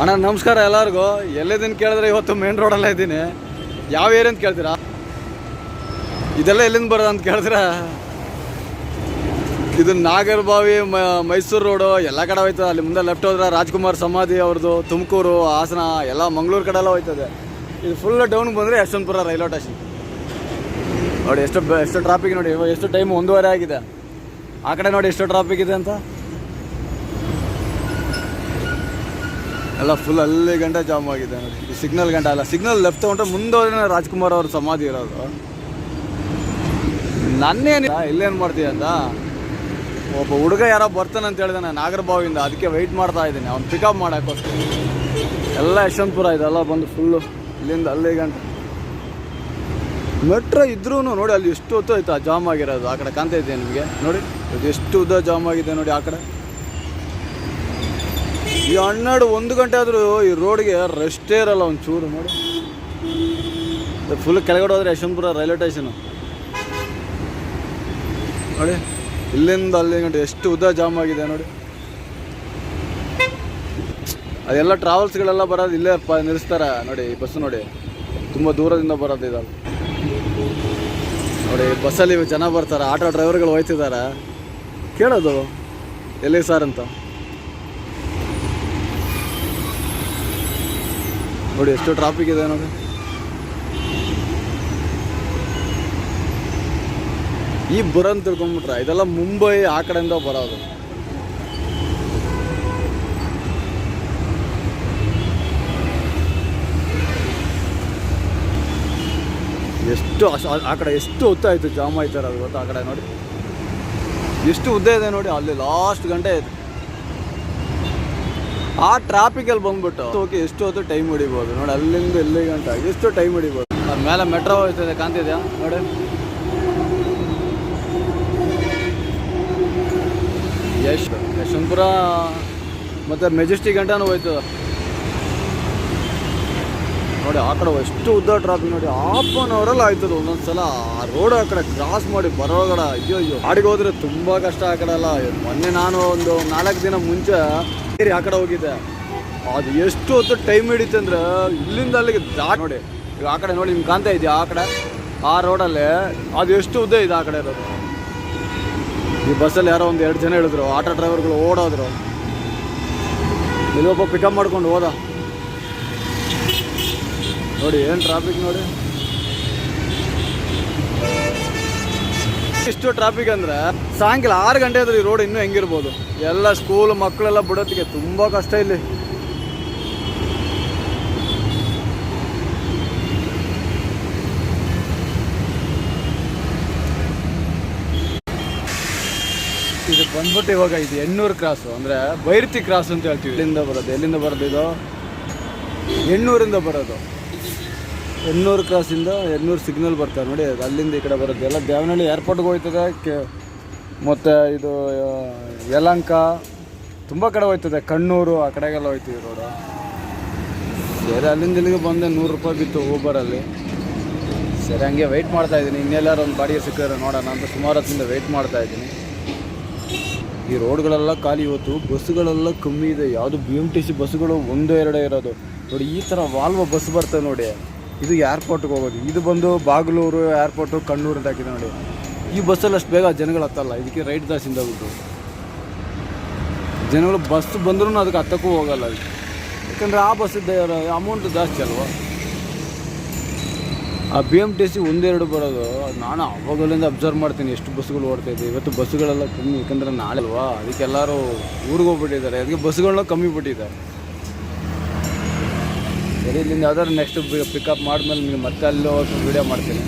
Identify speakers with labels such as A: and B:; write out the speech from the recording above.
A: ಅಣ್ಣ, ನಮಸ್ಕಾರ ಎಲ್ಲರಿಗೂ. ಎಲ್ಲಿದ್ದೀನಿ ಕೇಳಿದ್ರೆ ಇವತ್ತು ಮೇನ್ ರೋಡಲ್ಲೇ ಇದ್ದೀನಿ. ಯಾವ ಏರಿಯಾ ಅಂತ ಕೇಳ್ತೀರಾ? ಇದೆಲ್ಲ ಎಲ್ಲಿಂದ ಬರೋದು ಅಂತ ಕೇಳಿದ್ರೆ, ಇದು ನಾಗರಬಾವಿ ಮೈಸೂರು ರೋಡು ಎಲ್ಲ ಕಡೆ ಹೋಯ್ತದೆ. ಅಲ್ಲಿ ಮುಂದೆ ಲೆಫ್ಟ್ ಹೋದ್ರೆ ರಾಜ್ಕುಮಾರ್ ಸಮಾಧಿ ಅವ್ರದ್ದು ತುಮಕೂರು, ಹಾಸನ, ಎಲ್ಲ ಮಂಗಳೂರು ಕಡೆ ಎಲ್ಲ ಹೋಯ್ತದೆ. ಇದು ಫುಲ್ ಡೌನ್ ಬಂದರೆ ಯಶವಂತಪುರ ರೈಲ್ವೆ ಸ್ಟೇಷನ್ ನೋಡಿ, ಎಷ್ಟು ಎಷ್ಟು ಟ್ರಾಫಿಕ್ ನೋಡಿ ಎಷ್ಟು ಟೈಮ್ ಒಂದೂವರೆ ಆಗಿದೆ. ಆ ಕಡೆ ನೋಡಿ, ಎಷ್ಟು ಟ್ರಾಫಿಕ್ ಇದೆ ಅಂತ. ಎಲ್ಲ ಫುಲ್ ಅಲ್ಲಿ ಗಂಟೆ ಜಾಮ್ ಆಗಿದೆ ನೋಡಿ. ಈ ಸಿಗ್ನಲ್ ಗಂಟೆ ಅಲ್ಲ ಸಿಗ್ನಲ್ ಲೆಫ್ಟ್ ತೊಗೊಂಡ್ರೆ ಮುಂದೆ ಹೋದ್ರೆ ರಾಜ್ಕುಮಾರ್ ಅವ್ರ ಸಮಾಧಿ ಇರೋದು. ನನ್ನೇನು ಇಲ್ಲೇನು ಮಾಡ್ತೀಯ ಅಂತ? ಒಬ್ಬ ಹುಡುಗ ಯಾರೋ ಬರ್ತಾನೆ ಅಂತ ಹೇಳಿದೆ ನಾನು ನಾಗರಬಾವಿಯಿಂದ, ಅದಕ್ಕೆ ವೆಯ್ಟ್ ಮಾಡ್ತಾ ಇದ್ದೀನಿ. ಅವ್ನು ಪಿಕಪ್ ಮಾಡೋಕ್ಕೋಸ್ಕರ. ಎಲ್ಲ ಯಶವಂತಪುರ ಇದೆಲ್ಲ ಬಂದು ಫುಲ್ಲು ಇಲ್ಲಿಂದ ಅಲ್ಲಿ ಗಂಟೆ. ಮೆಟ್ರೋ ಇದ್ರೂ ನೋಡಿ, ಅಲ್ಲಿ ಎಷ್ಟು ಹೊತ್ತು ಆಯ್ತು ಜಾಮ್ ಆಗಿರೋದು. ಆ ಕಡೆ ಕಾಣ್ತಾ ಇದೆಯಾ ನಿಮಗೆ? ನೋಡಿ ಅದು ಎಷ್ಟು ಉದ್ದ ಜಾಮ್ ಆಗಿದೆ ನೋಡಿ ಆ ಕಡೆ. ಈ ಹನ್ನೆರಡು ಒಂದು ಗಂಟೆ ಆದರೂ ಈ ರೋಡ್ಗೆ ರೆಸ್ಟೇ ಇರಲ್ಲ ಒಂದು ಚೂರು ನೋಡಿ. ಫುಲ್ ಕೆಳಗಡೆ ಹೋದ್ರೆ ಯಶವಂತಪುರ ರೈಲ್ವೆ ಸ್ಟೇಷನು ನೋಡಿ, ಇಲ್ಲಿಂದ ಅಲ್ಲಿ ಗಂಟೆ ಎಷ್ಟು ಉದ್ದ ಜಾಮ್ ಆಗಿದೆ ನೋಡಿ. ಅದೆಲ್ಲ ಟ್ರಾವೆಲ್ಸ್ಗಳೆಲ್ಲ ಬರೋದು ಇಲ್ಲೇ ಪ ನಿಲ್ಲಿಸ್ತಾರೆ ನೋಡಿ ಈ ಬಸ್ ನೋಡಿ. ತುಂಬ ದೂರದಿಂದ ಬರೋದು ಇದಲ್ಲ ನೋಡಿ ಬಸ್ಸಲ್ಲಿ ಜನ ಬರ್ತಾರೆ, ಆಟೋ ಡ್ರೈವರ್ಗಳು ಹೋಯ್ತಿದ್ದಾರೆ. ಕೇಳೋದು? ಎಲ್ಲಿ ಸರ್ ಅಂತ? ನೋಡಿ, ಎಷ್ಟು ಟ್ರಾಫಿಕ್ ಇದೆ ನೋಡಿ. ಈ ಬರೋನ್ ತಿಳ್ಕೊಂಬಿಟ್ರೆ, ಇದೆಲ್ಲ ಮುಂಬೈ ಆ ಕಡೆಯಿಂದ ಬರೋದು. ಎಷ್ಟು ಆ- ಕಡೆ ಎಷ್ಟು ಆಯಿತು, ಜಾಮ್ ಆಯ್ತಾರೆ ಅದು ಗೊತ್ತಾ ಆ ಕಡೆ ನೋಡಿ. ಎಷ್ಟು ಉದ್ದ ಇದೆ ನೋಡಿ, ಅಲ್ಲಿ ಲಾಸ್ಟ್ ಗಂಟೆ ಇದೆ ಆ ಟ್ರಾಫಿಕಲ್ಲಿ ಬಂದ್ಬಿಟ್ಟು ಓಕೆ ಎಷ್ಟು ಹೊತ್ತು ಟೈಮ್ ಹಿಡಿಬೋದು? ನೋಡಿ, ಅಲ್ಲಿಂದ ಇಲ್ಲಿ ಗಂಟ ಎಷ್ಟು ಟೈಮ್ ಹಿಡಿಬೋದು? ಮೇಲೆ ಮೆಟ್ರೋ ಹೋಗ್ತದೆ ಕಾಣ್ತಿದ್ಯಾ? ನೋಡಿ. ಯಶ್ ಯಶವಂತಪುರ ಮತ್ತು ಮೆಜೆಸ್ಟಿಕ್ ಗಂಟನೂ ಹೋಯ್ತದ ನೋಡಿ, ಆ ಕಡೆ ಎಷ್ಟು ಉದ್ದ ಟ್ರಾಫಿಕ್ ನೋಡಿ ಹಾಫ್ ಆನ್ ಅವರಲ್ಲಿ ಆಯ್ತದ ಒಂದೊಂದ್ಸಲ ಆ ರೋಡ್ ಆ ಕಡೆ ಕ್ರಾಸ್ ಮಾಡಿ ಬರೋಗಡ ಅಯ್ಯೋ ಅಯ್ಯೋ ಗಾಡಿಗೆ ಹೋದ್ರೆ ತುಂಬಾ ಕಷ್ಟ ಆ ಕಡೆ ಎಲ್ಲ. ಮೊನ್ನೆ ನಾನು ಒಂದು ನಾಲ್ಕು ದಿನ ಮುಂಚೆ ಸೇರಿ ಆ ಕಡೆ ಹೋಗಿದ್ದೆ. ಅದು ಎಷ್ಟು ಹೊತ್ತು ಟೈಮ್ ಹಿಡಿತು ಅಂದ್ರೆ ಇಲ್ಲಿಂದ ಅಲ್ಲಿಗೆ ದಾಟ್ ನೋಡಿ ಈಗ ಆ ಕಡೆ ನೋಡಿ, ನಿಮ್ಗೆ ಕಾಣ್ತಾ ಇದೆಯಾ ಆ ಕಡೆ? ಆ ರೋಡಲ್ಲಿ ಅದು ಎಷ್ಟು ಉದ್ದ ಇದೆ ಆ ಕಡೆ ಇರೋದು ಈ ಬಸ್ಸಲ್ಲಿ ಯಾರೋ ಒಂದು ಎರಡು ಜನ ಹೇಳಿದ್ರು ಆಟೋ ಡ್ರೈವರ್ಗಳು ಓಡೋದ್ರು. ಇಲ್ಲೊಬ್ಬ ಪಿಕಪ್ ಮಾಡ್ಕೊಂಡು ಹೋದ. ನೋಡಿ, ಏನು ಟ್ರಾಫಿಕ್ ನೋಡಿ? ಇಷ್ಟು ಟ್ರಾಫಿಕ್ ಅಂದ್ರೆ ಸಾಯಂಕಾಲ ಆರು ಗಂಟೆ ಆದ್ರೆ ಈ ರೋಡ್ ಇನ್ನೂ ಹೆಂಗಿರ್ಬೋದು. ಎಲ್ಲ ಸ್ಕೂಲ್ ಮಕ್ಕಳೆಲ್ಲ ಬಿಡೋದಕ್ಕೆ ತುಂಬ ಕಷ್ಟ ಇಲ್ಲಿ. ಇದು ಬಂದ್ಬಿಟ್ಟು ಇವಾಗ ಇದು ಎಣ್ಣೂರು ಕ್ರಾಸು ಅಂದರೆ ಬೈರ್ತಿ ಕ್ರಾಸ್ ಅಂತ ಹೇಳ್ತೀವಿ. ಎಲ್ಲಿಂದ ಬರೋದು? ಎಲ್ಲಿಂದ ಬರೋದು ಇದು? ಎಣ್ಣೂರಿಂದ ಬರೋದು. ಎಣ್ಣೂರು ಕ್ರಾಸಿಂದ ಎಣ್ಣೂರು ಸಿಗ್ನಲ್ ಬರ್ತಾರೆ ನೋಡಿ ಅಲ್ಲಿಂದ ಈ ಕಡೆ ಬರುತ್ತೆ. ಎಲ್ಲ ದೇವನಹಳ್ಳಿ ಏರ್ಪೋರ್ಟ್ಗೆ ಹೋಯ್ತದೆ, ಕೆ, ಮತ್ತು ಇದು ಯಲಂಕ, ತುಂಬ ಕಡೆ ಹೋಯ್ತದೆ. ಕಣ್ಣೂರು, ಆ ಕಡೆಗೆಲ್ಲ ಹೋಯ್ತೀವಿ ರೋಡು ಸರಿ ಅಲ್ಲಿಂದ ಇಲ್ಲಿಗೆ ಬಂದೆ, ನೂರು ರೂಪಾಯಿ ಬಿತ್ತು ಊಬರಲ್ಲಿ ಸರಿ, ಹಂಗೆ ವೆಯ್ಟ್ ಮಾಡ್ತಾ ಇದ್ದೀನಿ. ಇನ್ನೆಲ್ಲಾರು ಒಂದು ಬಾಡಿಗೆ ಸಿಕ್ಕಿದ್ರೆ ನೋಡೋಣ ಅಂತ ಸುಮಾರು ಹೊತ್ತಿಂದ ವೆಯ್ಟ್ ಮಾಡ್ತಾ ಇದ್ದೀನಿ. ಈ ರೋಡ್ಗಳೆಲ್ಲ ಖಾಲಿ ಇವತ್ತು. ಬಸ್ಸುಗಳೆಲ್ಲ ಕಮ್ಮಿ ಇದೆ. ಯಾವುದು ಬಿ ಎಂ ಟಿ ಸಿ ಬಸ್ಸುಗಳು ಒಂದು ಎರಡೇ ಇರೋದು. ನೋಡಿ, ಈ ಥರ ವಾಲ್ವ ಬಸ್ ಬರ್ತದೆ ನೋಡಿ. ಇದು ಏರ್ಪೋರ್ಟ್ಗೆ ಹೋಗೋದು. ಇದು ಬಂದು ಬಾಗಲೂರು ಏರ್ಪೋರ್ಟು ಕಣ್ಣೂರು ಅಂತ ಹಾಕಿದೆ ನೋಡಿ. ಈ ಬಸ್ಸಲ್ಲಿ ಅಷ್ಟು ಬೇಗ ಜನಗಳು ಹತ್ತಲ್ಲ. ಇದಕ್ಕೆ ರೈಟ್ ದಾಸಿಂದ ಹೋಗ್ಬಿಟ್ಟು ಜನಗಳು ಬಸ್ ಬಂದ್ರೂ ಅದಕ್ಕೆ ಹತ್ತಕ್ಕೂ ಹೋಗಲ್ಲ ಯಾಕಂದರೆ ಆ ಬಸ್ಸಿದ್ದ ಅಮೌಂಟ್ ಜಾಸ್ತಿ ಅಲ್ವಾ? ಆ ಬಿ ಎಂ ಟಿ ಸಿ ಒಂದೆರಡು ಬರೋದು. ನಾನು ಅವಾಗಲಿಂದ ಅಬ್ಸರ್ವ್ ಮಾಡ್ತೀನಿ ಎಷ್ಟು ಬಸ್ಸುಗಳು ಓಡ್ತಾಯಿದೆ ಇವತ್ತು ಬಸ್ಸುಗಳೆಲ್ಲ ಕಮ್ಮಿ. ಯಾಕಂದರೆ ನಾಳೆ ಅಲ್ವಾ? ಅದಕ್ಕೆಲ್ಲರೂ ಊರಿಗೆ ಹೋಗ್ಬಿಟ್ಟಿದ್ದಾರೆ. ಅದಕ್ಕೆ ಬಸ್ಗಳನ್ನ ಕಮ್ಮಿ ಬಿಟ್ಟಿದ್ದಾರೆ. ಸರಿ ಇಲ್ಲಿಂದ ಯಾವ್ದಾದ್ರು ನೆಕ್ಸ್ಟ್ ಪಿಕಪ್ ಮಾಡಿದ್ಮೇಲೆ ನಿಮಗೆ ಮತ್ತೆ ಅಲ್ಲಿ ಹೋಗಿ ವೀಡಿಯೋ ಮಾಡ್ತೀನಿ.